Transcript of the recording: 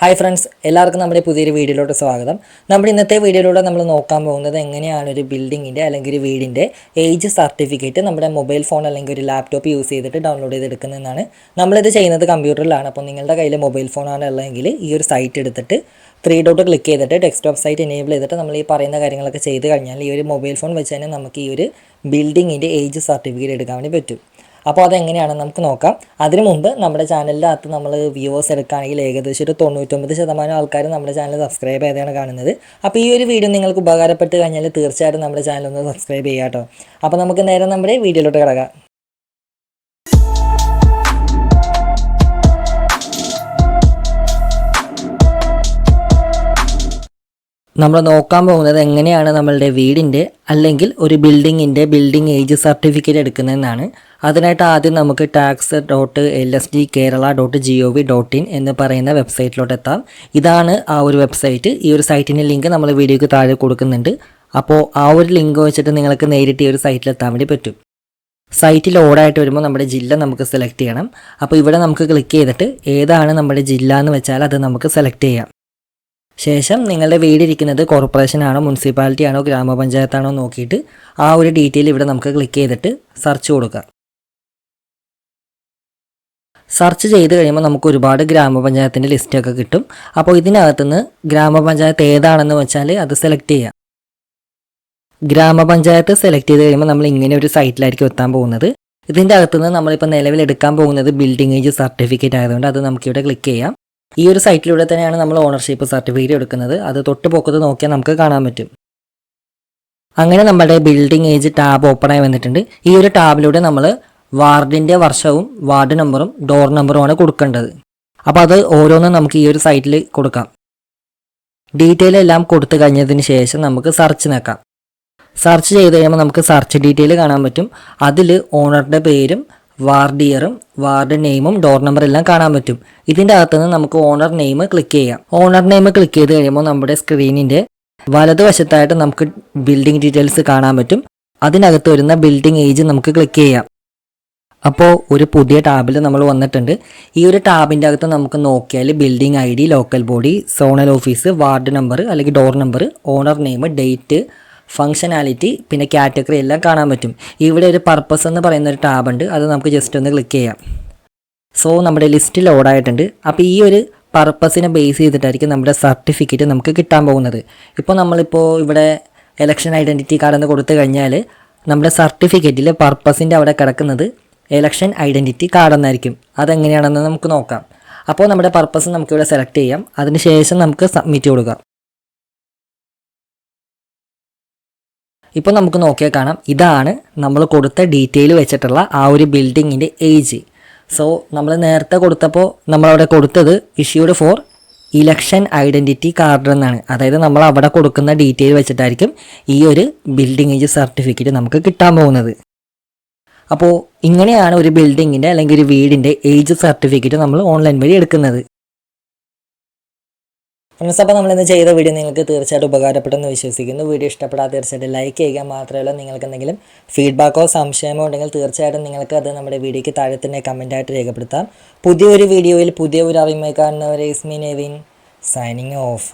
Hi friends എല്ലാവർക്കും നമ്മുടെ പുതിയൊരു വീഡിയോയിലോട്ട് സ്വാഗതം. നമ്മൾ ഇന്നത്തെ വീഡിയോയിലൂടെ നമ്മൾ നോക്കാൻ പോകുന്നത് എങ്ങനെയാണ് ഒരു ബിൽഡിങ്ങിന്റെ അല്ലെങ്കിൽ ഒരു വീടിന്റെ ഏജ് സർട്ടിഫിക്കറ്റ് നമ്മുടെ മൊബൈൽ ഫോൺ അല്ലെങ്കിൽ ഒരു ലാപ്ടോപ്പ് യൂസ് ചെയ്തിട്ട് ഡൗൺലോഡ് ചെയ്തെടുക്കുന്നതെന്നാണ്. നമ്മളിത് ചെയ്യുന്നത് കമ്പ്യൂട്ടറിലാണ്. അപ്പോൾ നിങ്ങളുടെ കയ്യിൽ മൊബൈൽ ഫോണാണ് ഉള്ളതെങ്കിൽ ഈ ഒരു സൈറ്റ് എടുത്തിട്ട് ത്രീ ഡോട്ട് ക്ലിക്ക് ചെയ്തിട്ട് ഡെസ്ക്ടോപ്പ് സൈറ്റ് എനേബിൾ ചെയ്തിട്ട് നമ്മൾ ഈ പറയുന്ന കാര്യങ്ങളൊക്കെ ചെയ്ത് കഴിഞ്ഞാൽ ഈ ഒരു മൊബൈൽ ഫോൺ വെച്ച് തന്നെ നമുക്ക് ഈ ഒരു ബിൽഡിങ്ങിന്റെ ഏജ് സർട്ടിഫിക്കറ്റ് എടുക്കാൻ വേണ്ടി പറ്റും. അപ്പോൾ അതെങ്ങനെയാണെന്ന് നമുക്ക് നോക്കാം. അതിനു മുമ്പ് നമ്മുടെ ചാനലിനകത്ത് നമ്മൾ വ്യൂവേഴ്സ് എടുക്കുകയാണെങ്കിൽ ഏകദേശം ഒരു തൊണ്ണൂറ്റൊമ്പത് ശതമാനം ആൾക്കാർ നമ്മുടെ ചാനൽ സബ്സ്ക്രൈബ് ചെയ്താണ് കാണുന്നത്. അപ്പോൾ ഈ ഒരു വീഡിയോ നിങ്ങൾക്ക് ഉപകാരപ്പെട്ട് കഴിഞ്ഞാൽ തീർച്ചയായിട്ടും നമ്മുടെ ചാനൽ ഒന്ന് സബ്സ്ക്രൈബ് ചെയ്യാം കേട്ടോ. അപ്പോൾ നമുക്ക് നേരെ നമ്മുടെ വീഡിയോയിലോട്ട് കിടക്കാം. നമ്മൾ നോക്കാൻ പോകുന്നത് എങ്ങനെയാണ് നമ്മളുടെ വീടിന്റെ അല്ലെങ്കിൽ ഒരു ബിൽഡിങ്ങിന്റെ ബിൽഡിംഗ് ഏജ് സർട്ടിഫിക്കറ്റ് എടുക്കുന്നതെന്നാണ്. അതിനായിട്ട് ആദ്യം നമുക്ക് tax dot L S D Kerala dot G O V dot in എന്ന് പറയുന്ന വെബ്സൈറ്റിലോട്ട് എത്താം. ഇതാണ് ആ ഒരു വെബ്സൈറ്റ് ഈ ഒരു സൈറ്റിന്റെ ലിങ്ക് നമ്മൾ വീഡിയോയ്ക്ക് താഴെ കൊടുക്കുന്നുണ്ട്. അപ്പോൾ ആ ഒരു ലിങ്ക് വെച്ചിട്ട് നിങ്ങൾക്ക് നേരിട്ട് ഈ ഒരു സൈറ്റിൽ എത്താൻ വേണ്ടി പറ്റും. സൈറ്റിൽ ഓടായിട്ട് വരുമ്പോൾ നമ്മുടെ ജില്ല നമുക്ക് സെലക്ട് ചെയ്യണം. അപ്പോൾ ഇവിടെ നമുക്ക് ക്ലിക്ക് ചെയ്തിട്ട് ഏതാണ് നമ്മുടെ ജില്ല എന്ന് വെച്ചാൽ അത് നമുക്ക് സെലക്ട് ചെയ്യാം. ശേഷം നിങ്ങളുടെ വീടിരിക്കുന്നത് കോർപ്പറേഷൻ ആണോ മുനിസിപ്പാലിറ്റി ആണോ ഗ്രാമപഞ്ചായത്താണോ നോക്കിയിട്ട് ആ ഒരു ഡീറ്റെയിൽ ഇവിടെ നമുക്ക് ക്ലിക്ക് ചെയ്തിട്ട് സെർച്ച് കൊടുക്കുക സെർച്ച് ചെയ്ത് കഴിയുമ്പോൾ നമുക്ക് ഒരുപാട് ഗ്രാമപഞ്ചായത്തിന്റെ ലിസ്റ്റൊക്കെ കിട്ടും. അപ്പോൾ ഇതിനകത്തുനിന്ന് ഗ്രാമപഞ്ചായത്ത് ഏതാണെന്ന് വെച്ചാൽ അത് സെലക്ട് ചെയ്യാം. ഗ്രാമപഞ്ചായത്ത് സെലക്ട് ചെയ്ത് കഴിയുമ്പോൾ നമ്മൾ ഇങ്ങനെ ഒരു സൈറ്റിലായിരിക്കും എത്താൻ പോകുന്നത്. ഇതിന്റെ അകത്തുനിന്ന് നമ്മളിപ്പോൾ നിലവിൽ എടുക്കാൻ പോകുന്നത് ബിൽഡിംഗ് ഏജ് സർട്ടിഫിക്കറ്റ് ആയതുകൊണ്ട് അത് നമുക്കിവിടെ ക്ലിക്ക് ചെയ്യാം. ഈ ഒരു സൈറ്റിലൂടെ തന്നെയാണ് നമ്മൾ ഓണർഷിപ്പ് സർട്ടിഫിക്കറ്റ് എടുക്കുന്നത്. അത് തൊട്ട് പൊക്കത്ത് നോക്കിയാൽ നമുക്ക് കാണാൻ പറ്റും. അങ്ങനെ നമ്മുടെ ബിൽഡിംഗ് ഏജ് ടാബ് ഓപ്പൺ ആയി വന്നിട്ടുണ്ട്. ഈ ഒരു ടാബിലൂടെ നമ്മൾ വാർഡിന്റെ വർഷവും വാർഡ് നമ്പറും ഡോർ നമ്പറും ആണ് കൊടുക്കേണ്ടത്. അപ്പോൾ അത് ഓരോന്നും നമുക്ക് ഈ ഒരു സൈറ്റിൽ കൊടുക്കാം. ഡീറ്റെയിൽ എല്ലാം കൊടുത്തു കഴിഞ്ഞതിന് ശേഷം നമുക്ക് സെർച്ച് നോക്കാം. സെർച്ച് ചെയ്ത് കഴിയുമ്പോൾ നമുക്ക് സെർച്ച് ഡീറ്റെയിൽ കാണാൻ പറ്റും. അതിൽ ഓണറുടെ പേരും വാർഡ് ഇയറും വാർഡ് നെയിമും ഡോർ നമ്പർ എല്ലാം കാണാൻ പറ്റും. ഇതിന്റെ അകത്തുനിന്ന് നമുക്ക് ഓണർ നെയിം ക്ലിക്ക് ചെയ്യാം. ഓണർ നെയിം ക്ലിക്ക് ചെയ്ത് കഴിയുമ്പോൾ നമ്മുടെ സ്ക്രീനിന്റെ വലതുവശത്തായിട്ട് നമുക്ക് ബിൽഡിംഗ് ഡീറ്റെയിൽസ് കാണാൻ പറ്റും. അതിനകത്ത് വരുന്ന ബിൽഡിംഗ് ഏജ് നമുക്ക് ക്ലിക്ക് ചെയ്യാം. അപ്പോൾ ഒരു പുതിയ ടാബിൽ നമ്മൾ വന്നിട്ടുണ്ട്. ഈ ഒരു ടാബിന്റെ അകത്ത് നമുക്ക് നോക്കിയാൽ building I D local body zonal office ward number അല്ലെങ്കിൽ door number owner name date functionality പിന്നെ കാറ്റഗറി എല്ലാം കാണാൻ പറ്റും. ഇവിടെ ഒരു പർപ്പസ് എന്ന് പറയുന്ന ഒരു ടാബ് ഉണ്ട്. അത് നമുക്ക് ജസ്റ്റ് ഒന്ന് ക്ലിക്ക് ചെയ്യാം. സോ നമ്മുടെ ലിസ്റ്റ് ലോഡായിട്ടുണ്ട് അപ്പോൾ ഈ ഒരു പർപ്പസിനെ ബേസ് ചെയ്തിട്ടായിരിക്കും നമ്മുടെ സർട്ടിഫിക്കറ്റ് നമുക്ക് കിട്ടാൻ പോകുന്നത്. ഇപ്പോൾ നമ്മളിപ്പോൾ ഇവിടെ എലക്ഷൻ ഐഡന്റിറ്റി കാർഡ് എന്ന് കൊടുത്തു കഴിഞ്ഞാൽ നമ്മുടെ സർട്ടിഫിക്കറ്റിൽ പർപ്പസിന്റെ അവിടെ കിടക്കുന്നത് എലക്ഷൻ ഐഡന്റിറ്റി കാർഡ് എന്നായിരിക്കും. അതെങ്ങനെയാണെന്ന് നമുക്ക് നോക്കാം. അപ്പോൾ നമ്മുടെ പർപ്പസ് നമുക്കിവിടെ സെലക്ട് ചെയ്യാം. അതിനുശേഷം നമുക്ക് സബ്മിറ്റ് കൊടുക്കാം. ഇപ്പോൾ നമുക്ക് നോക്കിയാൽ കാണാം. ഇതാണ് നമ്മൾ കൊടുത്ത ഡീറ്റെയിൽ വെച്ചിട്ടുള്ള ആ ഒരു ബിൽഡിങ്ങിന്റെ ഏജ് സോ നമ്മൾ നേരത്തെ കൊടുത്തപ്പോൾ നമ്മളവിടെ കൊടുത്തത് issued for election identity card എന്നാണ്. അതായത് നമ്മൾ അവിടെ കൊടുക്കുന്ന ഡീറ്റെയിൽ വെച്ചിട്ടായിരിക്കും ഈ ഒരു ബിൽഡിംഗ് ഏജ് സർട്ടിഫിക്കറ്റ് നമുക്ക് കിട്ടാൻ പോകുന്നത്. അപ്പോൾ ഇങ്ങനെയാണ് ഒരു ബിൽഡിങ്ങിന്റെ അല്ലെങ്കിൽ ഒരു വീടിന്റെ ഏജ് സർട്ടിഫിക്കറ്റ് നമ്മൾ ഓൺലൈൻ വഴി എടുക്കുന്നത്. ഫ്രണ്ട്സ് അപ്പോൾ നമ്മളിന്ന് ചെയ്ത വീഡിയോ നിങ്ങൾക്ക് തീർച്ചയായിട്ടും ഉപകാരപ്പെട്ടെന്ന് വിശ്വസിക്കുന്നു. വീഡിയോ ഇഷ്ടപ്പെടാതെ തീർച്ചയായിട്ടും ലൈക്ക് ചെയ്യുക മാത്രമല്ല നിങ്ങൾക്ക് എന്തെങ്കിലും ഫീഡ്ബാക്കോ സംശയമോ ഉണ്ടെങ്കിൽ തീർച്ചയായിട്ടും നിങ്ങൾക്ക് അത് നമ്മുടെ വീഡിയോയ്ക്ക് താഴെ തന്നെ കമന്റായിട്ട് രേഖപ്പെടുത്താം. പുതിയൊരു വീഡിയോയിൽ പുതിയ ഒരു അറിയുമായി കാണുന്നവരെ ഇസ്മി നെവിൻ സൈനിങ് ഓഫ്